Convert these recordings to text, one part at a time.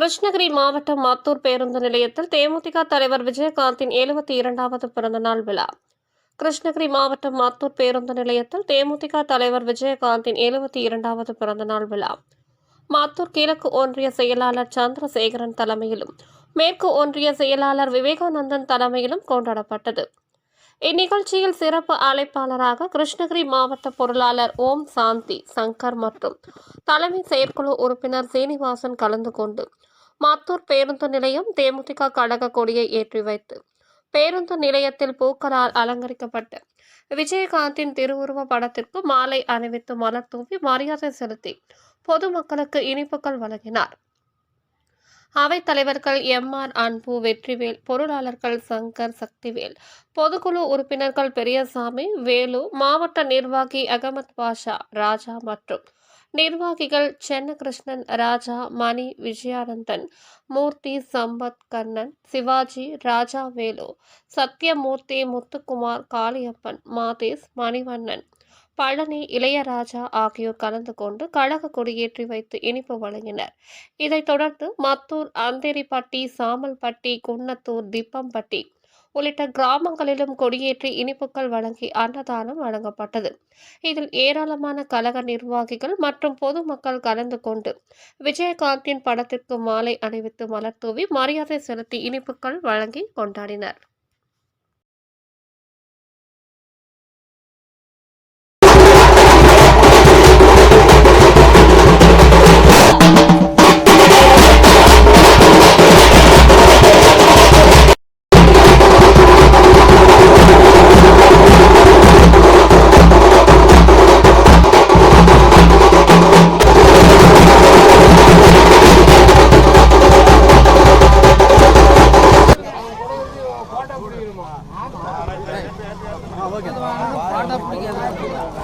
கிருஷ்ணகிரி மாவட்டம் மாத்தூர் பேருந்து நிலையத்தில் தேமுதிக தலைவர் விஜயகாந்தின் எழுபத்தி இரண்டாவது பிறந்தநாள் விழா. கிருஷ்ணகிரி மாவட்டம் மாத்தூர் பேருந்து நிலையத்தில் தேமுதிக தலைவர் விஜயகாந்தின் எழுபத்தி இரண்டாவது பிறந்தநாள் விழா. மாத்தூர் கிழக்கு ஒன்றிய செயலாளர் சந்திரசேகரன் தலைமையிலும் மேற்கு ஒன்றிய செயலாளர் விவேகானந்தன் தலைமையிலும் கொண்டாடப்பட்டது. இந்நிகழ்ச்சியில் சிறப்பு அழைப்பாளராக கிருஷ்ணகிரி மாவட்ட பொருளாளர் ஓம் சாந்தி சங்கர் மற்றும் தலைமை செயற்குழு உறுப்பினர் சீனிவாசன் கலந்து கொண்டு மாத்தூர் பேருந்து நிலையம் தேமுதிக கழக கொடியை ஏற்றி வைத்து பேருந்து நிலையத்தில் பூக்களால் அலங்கரிக்கப்பட்ட விஜயகாந்தின் திருவுருவ படத்திற்கு மாலை அணிவித்து மலர் தூவி மரியாதை செலுத்தி பொதுமக்களுக்கு இனிப்புகள் வழங்கினார். அவைத் தலைவர்கள் எம். ஆர். அன்பு வெற்றிவேல் பொருளாளர்கள் சங்கர் சக்திவேல் பொதுக்குழு உறுப்பினர்கள் பெரியசாமி வேலு மாவட்ட நிர்வாகி அகமது பாஷா ராஜா மற்றும் நிர்வாகிகள் சென்னகிருஷ்ணன் ராஜா மணி விஜயானந்தன் மூர்த்தி சம்பத் கண்ணன் சிவாஜி ராஜா வேலு சத்யமூர்த்தி முத்துக்குமார் காளியப்பன் மாதேஷ் மணிவண்ணன் பழனி இளையராஜா ஆகியோர் கலந்து கொண்டு கழக கொடியேற்றி வைத்து இனிப்பு வழங்கினர். இதைத் தொடர்ந்து மத்தூர் அந்தேரிப்பட்டி சாமல்பட்டி குன்னத்தூர் திப்பம்பட்டி உள்ளிட்ட கிராமங்களிலும் கொடியேற்றி இனிப்புகள் வழங்கி அன்னதானம் வழங்கப்பட்டது. இதில் ஏராளமான கழக நிர்வாகிகள் மற்றும் பொதுமக்கள் கலந்து கொண்டு விஜயகாந்தின் படத்திற்கு மாலை அணிவித்து மலர் தூவி மரியாதை செலுத்தி இனிப்புகள் வழங்கி கொண்டாடினர்.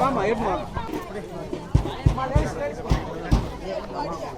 ஆமா எடுமா